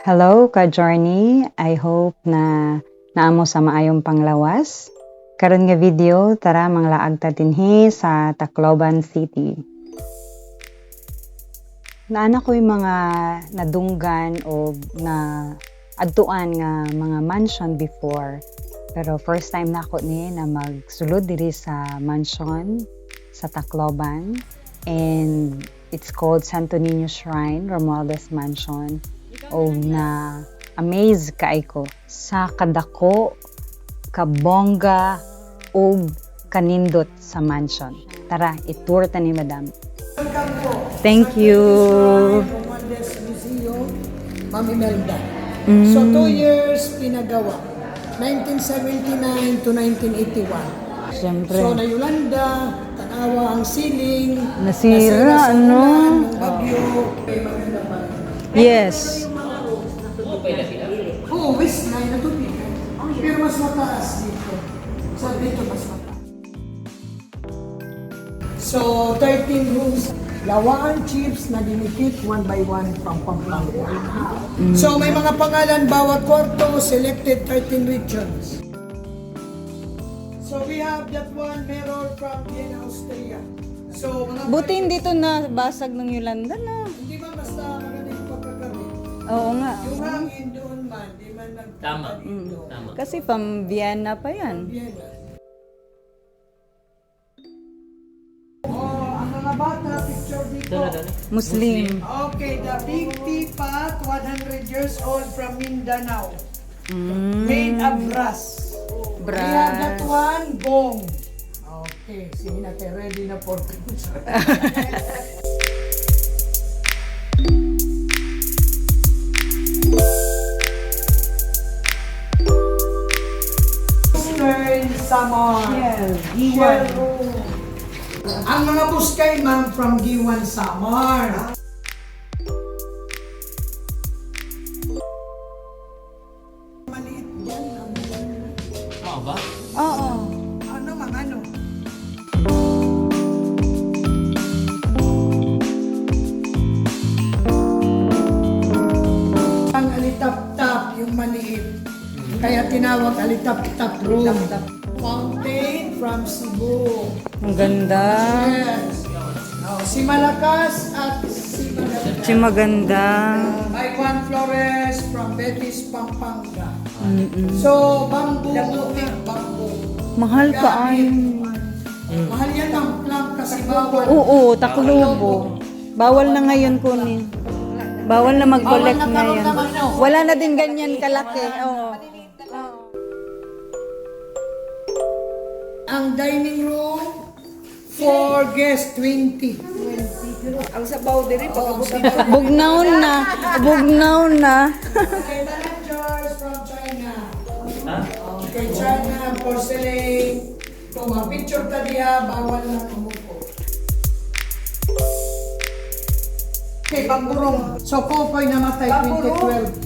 Hello, ka-journey. I hope na naamo sa maayong panglawas. Karon nga video, tara manglaag ta dinhi sa Tacloban City. Naana ko yung mga nadunggan o na adtuan nga mga mansion before. Pero first time na ako ni na magsulod diri sa mansion sa Tacloban. And it's called Santo Niño Shrine, Romualdez Mansion. O na amaze kay ko sa kadako, kabongga, o kanindot sa mansion. Tara, itour ta ni Madam. Thank you. Museum, Ma'am Imelda. Mm. So, two years pinagawa. 1979 to 1981. Siyempre. So, na Yolanda, tanawa ang ceiling. Nasira, sa ano? bagyo. Yes. Oo, oh, west na yun natubig. Pero mas mataas dito. Sa dito mas mataas. So, 13 rooms. Lawaan chips na dinikit one by one from Pampanga. So, may mga pangalan bawat kwarto, selected 13 regions. So, we have that one mirror from Vienna, Austria. So, mga Buti hindi to nabasag ng Yolanda na. Hindi ba basta maganda yung pagkakabit? Oo nga. Yung hangin doon man, di man nagpunta Tama. dito. Tama. Kasi pang Vienna pa yan. Vienna. Oh, ang mga bata, picture dito. Muslim. Okay, the big teapot, 100 years old from Mindanao. Mm. Made of brass. We have that Brass. one, gong. Okay, sige natin, ready na for Eastern Samar. Giwan. Ang mga buskay, ma'am, from Giwan Samar. Maliit yan. Oo ba? Oo. Ano, mga ano? Ang alitap-tap, yung maliit. Kaya tinawag alitap-tap room. Fountain from Cebu. Ang ganda. Yes. Oh, si Malakas at si Malakas. Si maganda. By Juan Flores from Betis, Pampanga. So, bamboo, bamboo. Mahal pa ay. Mahal yan ang plum kasi bawal. Oo, taklubo. Bawal na ngayon kunin. Bawal na mag-collect ngayon. naman, no? Wala na din ganyan kalaki. Oo. Ang dining room for guests 20. Ang sabaw diri pagkabuti Bugnaw na. Bugnaw na. Okay, managers from China. Okay, China, porcelain. Kung ma-picture ta diha, bawal na umupo. Okay, pangburong. So, Kokoy namatay 2012.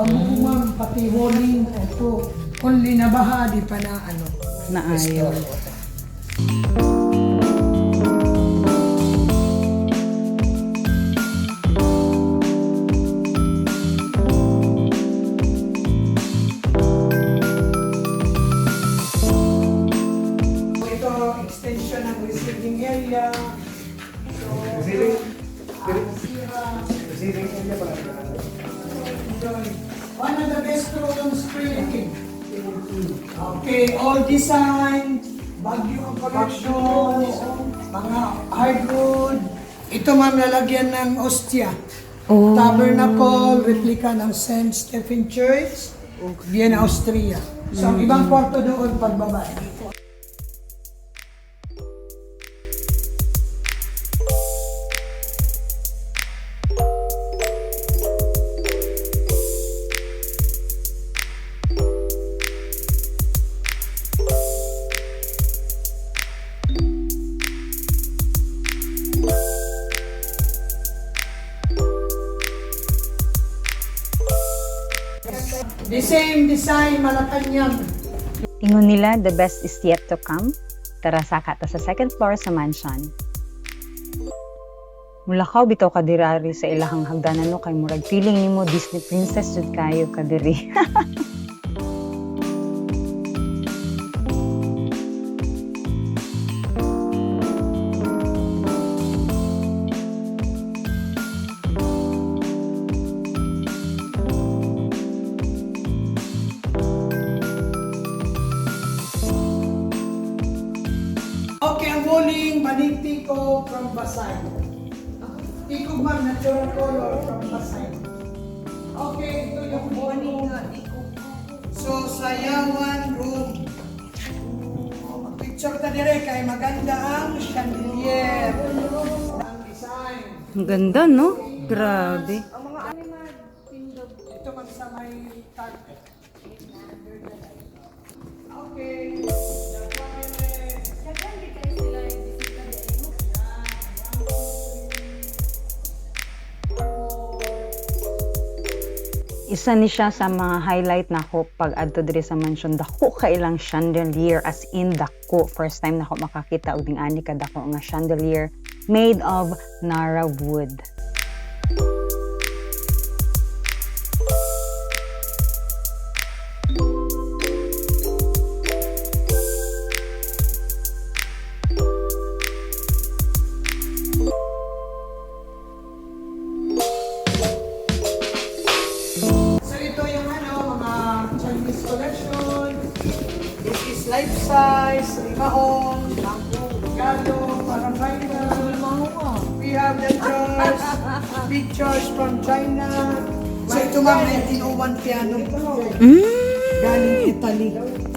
Bangburong, ma'am, pati holing. Ito, only na baha, di pa na ano. Naayon. Ito, extension ng receiving area. So, receiving? Receiving area pala. One of the best rooms Philippine. Okay, all design, Baguio ang collection, mga hardwood. Ito ma'am, lalagyan ng ostia. Oh. Tabernacle, replica ng St. Stephen Church, Vienna, Austria. So, ang ibang kwarto doon pagbaba. Same design, Malacanang. Ingon nila, the best is yet to come. Tara saka ta sa second floor sa mansion. mulakaw bitaw ka dirari sa ilahang hagdanan no kay murag feeling nimo Disney princess jud kayo ka tiko from Basay. Tiko ma'am, natural color from Basay. Okay, ito yung bowling. So, sayawan room. Oh, Picture ta dire kay maganda ang chandelier. Ang design. Ang ganda no? Grabe. Isa ni siya sa mga highlight nako pag adto diri sa mansion dako ka ilang chandelier as in dako first time nako makakita og ning ani ka dako nga chandelier made of Nara wood. Ma'am, 1901 piano. Mm, Galing Italy.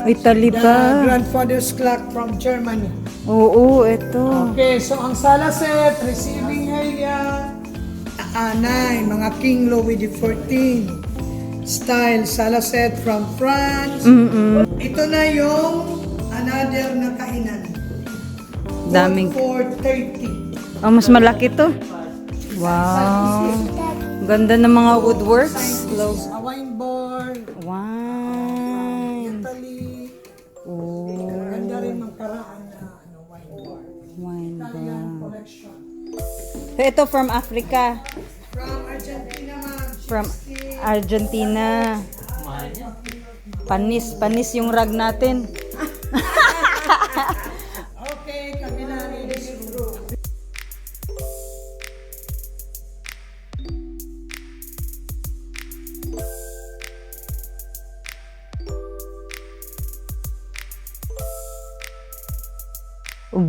Italy The pa. grandfather's clock from Germany. Oo, eto. Okay, so ang sala set, receiving area, anay, mga King Louis XIV. Style, sala set from France. Mm-mm. Ito na yung another na kainan. Daming. For 30. Oh, mas malaki to. Wow. Ganda ng mga woodworks. A wine bar, Wine. Italy. Oh, Ganda rin mang karaan na ano, wine bar. wine Italian ba. collection. So, ito from Africa. From Argentina, ma'am. From Argentina. Panis, panis yung rag natin. Okay,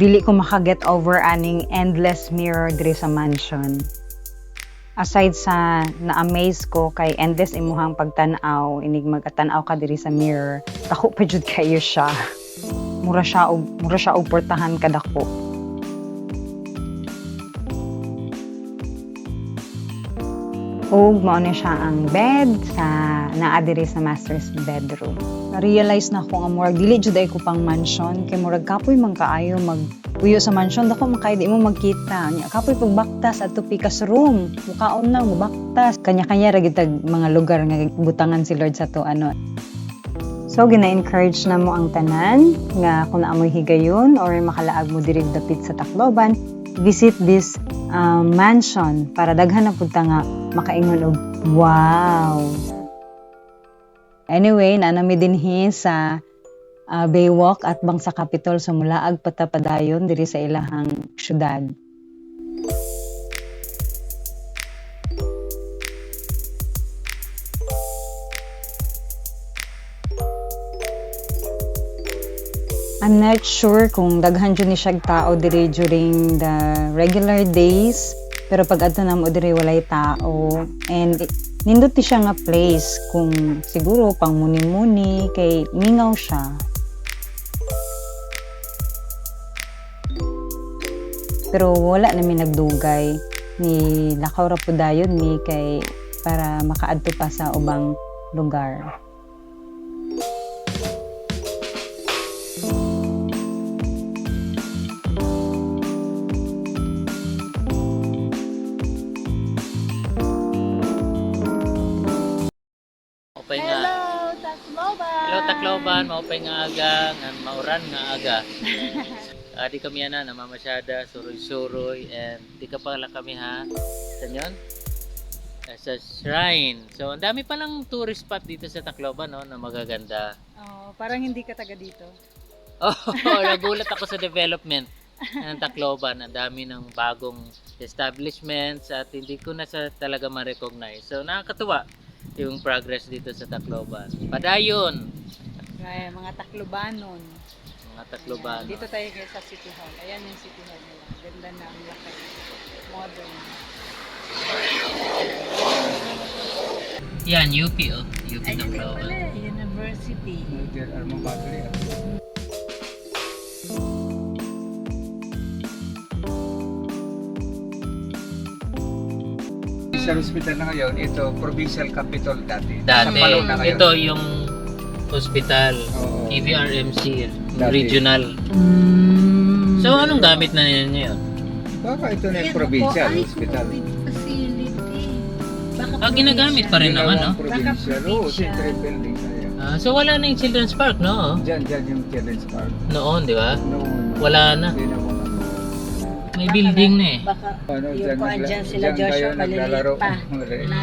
dili ko makaget over aning endless mirror diri sa mansion. Aside sa na-amaze ko kay endless imuhang pagtan-aw, inig magatan-aw ka diri sa mirror, dako pa jud kayo siya. Mura siya og mura siya og portahan kadako. Og mao na siya ang bed sa naa diri sa master's bedroom. Na-realize na ko nga murag dili jud ko pang mansion kay murag kapoy man kaayo mag puyo sa mansion. Dako makay di mo magkita. Nya kapoy pag baktas at pikas room. Mukaon na mo baktas kanya-kanya ra gyud tag mga lugar nga butangan si Lord sa to ano. So, gina-encourage na mo ang tanan nga kung naamoy higayon or makalaag mo diri dapit sa Tacloban, visit this um, mansion para daghan na punta nga makaingon og wow. Anyway, nanami dinhi sa uh, Baywalk at Bangsa Capitol sa Mulaag Patapadayon diri sa ilahang syudad. I'm not sure kung daghan jud ni siyag tao diri during the regular days pero pag adto na mo diri walay tao. And nindot ti siya nga place kung siguro pang muni-muni kay mingaw siya. Pero wala namin nagdugay. Ni lakaw ra po dayon ni kay para makaadto pa sa ubang lugar Tacloban! Maupay nga aga. Nga mauran nga aga. Ah, di kami ana namamasyada, suroy-suroy and di ka pala kami ha. Saan yun? Ah, Sa shrine. So, ang dami palang tourist spot dito sa Tacloban, no, na magaganda. Oh, parang hindi ka taga dito. Oh, nagulat ako sa development ng Tacloban. Ang dami ng bagong establishments at hindi ko na sa talaga ma-recognize. So, nakakatuwa yung progress dito sa Tacloban. Padayon, Kaya mga Taclobanon. mga Tacloban. Dito tayo ngayon sa City Hall. Ayan yung City Hall nila. Ganda na ang laki. Modern. Yan, UP, oh. UP Tacloban. University. Sa hospital na ngayon, ito, provincial capital dati. Dati, Sampaloc na ngayon. ito yung hospital, Oo. KVRMC, Dati. regional. So, anong gamit na nila ngayon? Baka ito na yung provincial hospital. facility. Baka Ah, ginagamit pa rin naman, no? Provincial. Oo, central building na yan. Ah, so, wala na yung Children's Park, no? Diyan, diyan yung children's park. Noon, di ba? No, Wala na. Hindi na. May building na eh. Baka Ano, Yung diyan, kuwan nagla- dyan sila Joshua kayo naglalaro. pa. Maliliit na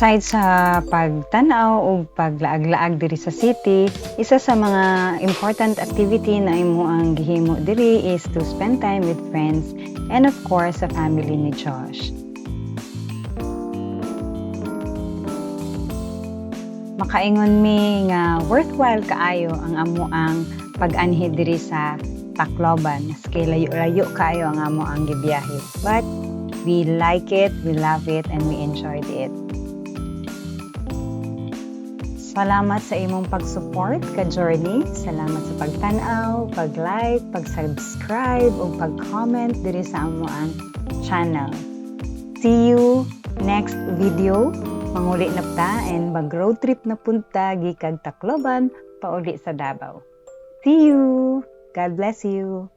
Aside sa pagtanaw o paglaag-laag diri sa city, isa sa mga important activity na imo ang gihimo diri is to spend time with friends and of course sa family ni Josh. Makaingon mi nga worthwhile kaayo ang amo ang pag-anhi diri sa Tacloban. Maski layo-layo kaayo ang amo ang gibiyahe. But we like it, we love it, and we enjoyed it. Salamat sa imong pag-support ka journey. Salamat sa pagtanaw, pag-like, pag-subscribe ug pag-comment diri sa amo ang channel. See you next video. Manguli na ta and mag-road trip na punta gikag Tacloban pauli sa Davao. See you. God bless you.